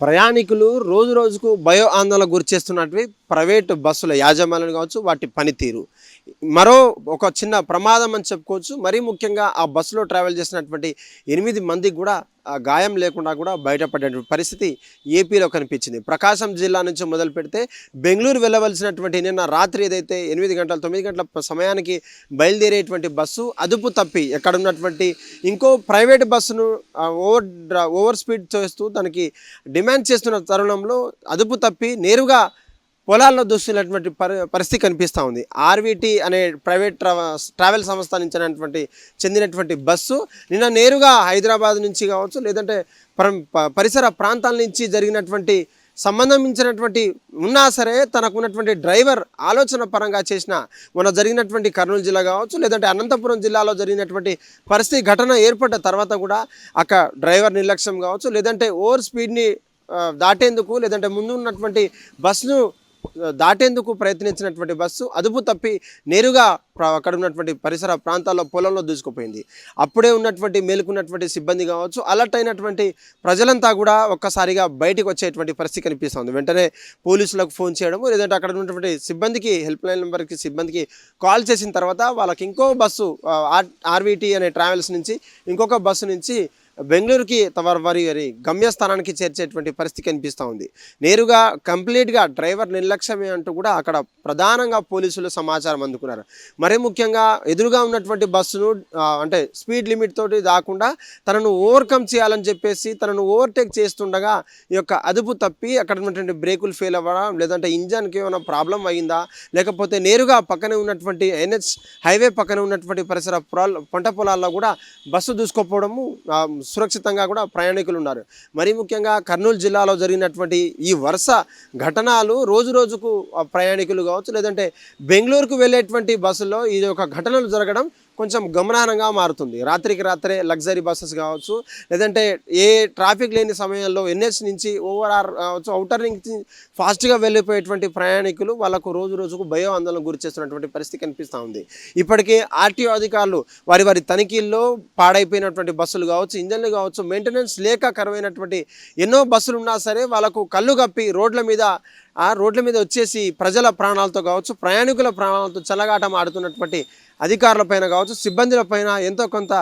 ప్రయాణికులు రోజు రోజుకు భయో ఆందోళన గురి చేస్తున్నటివి ప్రైవేటు బస్సుల యాజమాన్యం కావచ్చు వాటి పనితీరు. మరో ఒక చిన్న ప్రమాదం అని చెప్పుకోవచ్చు. మరీ ముఖ్యంగా ఆ బస్సులో ట్రావెల్ చేసినటువంటి ఎనిమిది మందికి కూడా గాయం లేకుండా కూడా బయటపడేటువంటి పరిస్థితి ఏపీలో కనిపించింది. ప్రకాశం జిల్లా నుంచి మొదలు పెడితే బెంగళూరు వెళ్ళవలసినటువంటి నిన్న రాత్రి ఏదైతే ఎనిమిది గంటల తొమ్మిది గంటల సమయానికి బయలుదేరేటువంటి బస్సు అదుపు తప్పి ఎక్కడ ఉన్నటువంటి ఇంకో ప్రైవేట్ బస్సును ఓవర్ డ్రా- ఓవర్ స్పీడ్ చేస్తూ దానికి డిమాండ్ చేస్తున్న తరుణంలో అదుపు తప్పి నేరుగా పొలాల్లో దూస్తున్నటువంటి పరి పరిస్థితి కనిపిస్తూ ఉంది. ఆర్వీటీ అనే ప్రైవేట్ ట్రావ ట్రావెల్ సంస్థ నుంచినటువంటి చెందినటువంటి బస్సు నిన్న నేరుగా హైదరాబాద్ నుంచి కావచ్చు లేదంటే పరం- ప- పరిసర ప్రాంతాల నుంచి జరిగినటువంటి సంబంధించినటువంటి ఉన్నా సరే తనకు ఉన్నటువంటి డ్రైవర్ ఆలోచన పరంగా చేసిన మన జరిగినటువంటి కర్నూలు జిల్లా కావచ్చు లేదంటే అనంతపురం జిల్లాలో జరిగినటువంటి పరిస్థితి ఘటన ఏర్పడ్డ తర్వాత కూడా అక్కడ డ్రైవర్ నిర్లక్ష్యం కావచ్చు లేదంటే ఓవర్ స్పీడ్ని దాటేందుకు లేదంటే ముందు ఉన్నటువంటి బస్సును దాటేందుకు ప్రయత్నించినటువంటి బస్సు అదుపు తప్పి నేరుగా అక్కడ ఉన్నటువంటి పరిసర ప్రాంతాల్లో పొలంలో దూసుకుపోయింది. అప్పుడే ఉన్నటువంటి మేలుకున్నటువంటి సిబ్బంది కావచ్చు అలర్ట్ అయినటువంటి ప్రజలంతా కూడా ఒక్కసారిగా బయటికి వచ్చేటువంటి పరిస్థితి కనిపిస్తుంది. వెంటనే పోలీసులకు ఫోన్ చేయడము లేదంటే అక్కడ ఉన్నటువంటి సిబ్బందికి హెల్ప్ లైన్ నెంబర్కి సిబ్బందికి కాల్ చేసిన తర్వాత వాళ్ళకి ఇంకో బస్సు ఆర్వీటీ అనే ట్రావెల్స్ నుంచి ఇంకొక బస్సు నుంచి బెంగళూరుకి తమ వారి వారి గమ్యస్థానానికి చేర్చేటువంటి పరిస్థితి కనిపిస్తూ ఉంది. నేరుగా కంప్లీట్గా డ్రైవర్ నిర్లక్ష్యమే అంటూ కూడా అక్కడ ప్రధానంగా పోలీసులు సమాచారం అందుకున్నారు. మరీ ముఖ్యంగా ఎదురుగా ఉన్నటువంటి బస్సును అంటే స్పీడ్ లిమిట్ తోటి దాకుండా తనను ఓవర్కమ్ చేయాలని చెప్పేసి తనను ఓవర్టేక్ చేస్తుండగా ఈ యొక్క అదుపు తప్పి అక్కడ ఉన్నటువంటి బ్రేకులు ఫెయిల్ అవ్వడం లేదంటే ఇంజన్కి ఏమైనా ప్రాబ్లం అయిందా లేకపోతే నేరుగా పక్కనే ఉన్నటువంటి ఎన్హెచ్ హైవే పక్కన ఉన్నటువంటి పరిసర పొల పంట పొలాల్లో కూడా బస్సు దూసుకోపోవడము సురక్షితంగా కూడా ప్రయాణికులు ఉన్నారు మరీ ముఖ్యంగా కర్నూలు జిల్లాలో జరిగినటువంటి ఈ వరుస ఘటనలు రోజు రోజుకు ఆ, ప్రయాణికులు కావచ్చు లేదంటే బెంగళూరుకు వెళ్ళేటువంటి బస్సుల్లో ఇది ఒక ఘటనలు జరగడం కొంచెం గమనార్హంగా మారుతుంది. రాత్రికి రాత్రే లగ్జరీ బస్సెస్ కావచ్చు లేదంటే ఏ ట్రాఫిక్ లేని సమయంలో ఎన్హెచ్ నుంచి ఓవర్ కావచ్చు అవుటర్ నుంచి ఫాస్ట్గా వెళ్ళిపోయేటువంటి ప్రయాణికులు వాళ్ళకు రోజు రోజుకు భయం ఆందోళన గురి చేస్తున్నటువంటి పరిస్థితి కనిపిస్తూ ఉంది. ఇప్పటికే ఆర్టీఓ అధికారులు వారి వారి తనిఖీల్లో పాడైపోయినటువంటి బస్సులు కావచ్చు ఇంజన్లు కావచ్చు మెయింటెనెన్స్ లేక కరువైనటువంటి ఎన్నో బస్సులు ఉన్నా సరే వాళ్ళకు కళ్ళు కప్పి రోడ్ల మీద ఆ రోడ్ల మీద వచ్చేసి ప్రజల ప్రాణాలతో కావచ్చు ప్రయాణికుల ప్రాణాలతో చల్లగాటం ఆడుతున్నటువంటి అధికారులపైన కావచ్చు సిబ్బందులపైన ఎంతో కొంత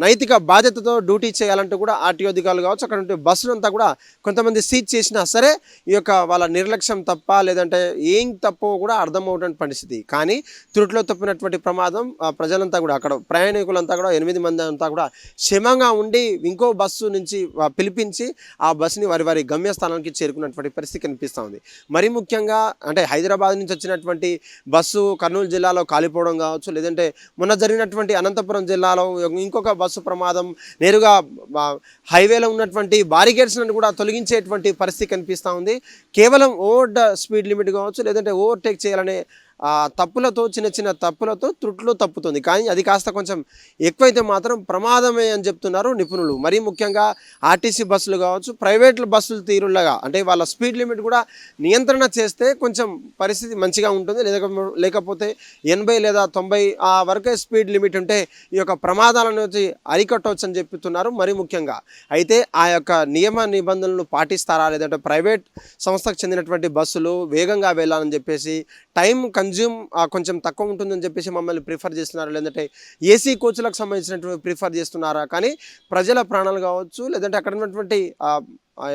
నైతిక బాధ్యతతో డ్యూటీ చేయాలంటూ కూడా ఆర్టీఓ అధికారులు కావచ్చు అక్కడ ఉంటే బస్సులంతా కూడా కొంతమంది సీజ్ చేసినా సరే ఈ యొక్క వాళ్ళ నిర్లక్ష్యం తప్ప లేదంటే ఏం తప్పో కూడా అర్థమవుతున్న పరిస్థితి. కానీ త్రుట్లో తప్పినటువంటి ప్రమాదం ఆ, ప్రజలంతా కూడా అక్కడ ప్రయాణికులంతా కూడా ఎనిమిది మంది అంతా కూడా క్షేమంగా ఉండి ఇంకో బస్సు నుంచి పిలిపించి ఆ బస్సుని వారి వారి గమ్యస్థానానికి చేరుకున్నటువంటి పరిస్థితి కనిపిస్తూ ఉంది. మరీ ముఖ్యంగా అంటే హైదరాబాద్ నుంచి వచ్చినటువంటి బస్సు కర్నూలు జిల్లాలో కాలిపోవడం కావచ్చు లేదంటే మొన్న జరిగినటువంటి అనంతపురం జిల్లాలో ఇంకో ఇంకొక బస్సు ప్రమాదం నేరుగా హైవేలో ఉన్నటువంటి బారికేడ్స్ కూడా తొలగించేటువంటి పరిస్థితి కనిపిస్తూ ఉంది. కేవలం ఓవర్ స్పీడ్ లిమిట్ కావచ్చు లేదంటే ఓవర్టేక్ చేయాలనే తప్పులతో చిన్న చిన్న తప్పులతో త్రుట్లు తప్పుతుంది. కానీ అది కాస్త కొంచెం ఎక్కువైతే మాత్రం ప్రమాదమే అని చెప్తున్నారు నిపుణులు. మరీ ముఖ్యంగా ఆర్టీసీ బస్సులు కావచ్చు ప్రైవేట్ బస్సులు తీరులాగా అంటే వాళ్ళ స్పీడ్ లిమిట్ కూడా నియంత్రణ చేస్తే కొంచెం పరిస్థితి మంచిగా ఉంటుంది. లేకపోతే ఎనభై లేదా తొంభై ఆ వరకే స్పీడ్ లిమిట్ ఉంటే ఈ యొక్క ప్రమాదాల నుంచి అరికట్టవచ్చు అని చెప్తున్నారు మరీ ముఖ్యంగా. అయితే ఆ యొక్క నియమ నిబంధనలు పాటిస్తారా? లేదంటే ప్రైవేట్ సంస్థకు చెందినటువంటి బస్సులు వేగంగా వెళ్ళాలని చెప్పేసి టైం కన్ కన్జ్యూమ్ కొంచెం తక్కువ ఉంటుందని చెప్పేసి మమ్మల్ని ప్రిఫర్ చేస్తున్నారు? లేదంటే ఏసీ కోచ్లకు సంబంధించినటువంటి ప్రిఫర్ చేస్తున్నారా? కానీ ప్రజల ప్రాణాలు కావచ్చు లేదంటే అక్కడ ఉన్నటువంటి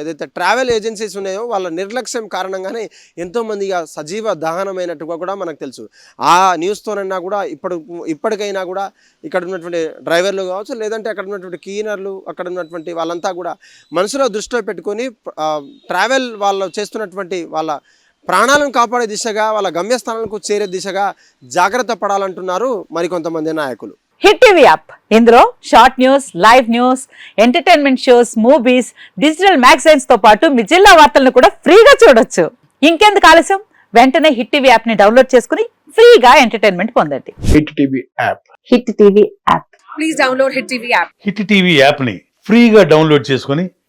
ఏదైతే ట్రావెల్ ఏజెన్సీస్ ఉన్నాయో వాళ్ళ నిర్లక్ష్యం కారణంగానే ఎంతోమంది సజీవ దహనమైనట్టుగా కూడా మనకు తెలుసు. ఆ న్యూస్తోనైనా కూడా ఇప్పుడు ఇప్పటికైనా కూడా ఇక్కడ ఉన్నటువంటి డ్రైవర్లు కావచ్చు లేదంటే అక్కడ ఉన్నటువంటి క్లీనర్లు అక్కడ ఉన్నటువంటి వాళ్ళంతా కూడా మనసులో దృష్టిలో పెట్టుకొని ట్రావెల్ వాళ్ళు చేస్తున్నటువంటి వాళ్ళ ప్రాణాలను కాపాడే దిశగా వాళ్ళ గమ్యస్థానాలకు చేరే దిశగా జాగ్రత్త పడాలంటున్నారు మరికొంతమంది నాయకులు. Hit TV app. ఇందులో short news live news entertainment shows movies digital మ్యాగజైన్స్తో పాటు మీ జిల్లా వార్తలను కూడా ఫ్రీగా చూడొచ్చు. ఇంకెందుకు ఆలస్యం? వెంటనే హిట్ టీవీ యాప్ని డౌన్లోడ్ చేసుకుని ఫ్రీగా ఎంటర్టైన్మెంట్ పొందండి. Hit TV app. Hit TV app. Please download Hit TV app. Hit TV యాప్ని ఫ్రీగా డౌన్లోడ్ చేసుకొని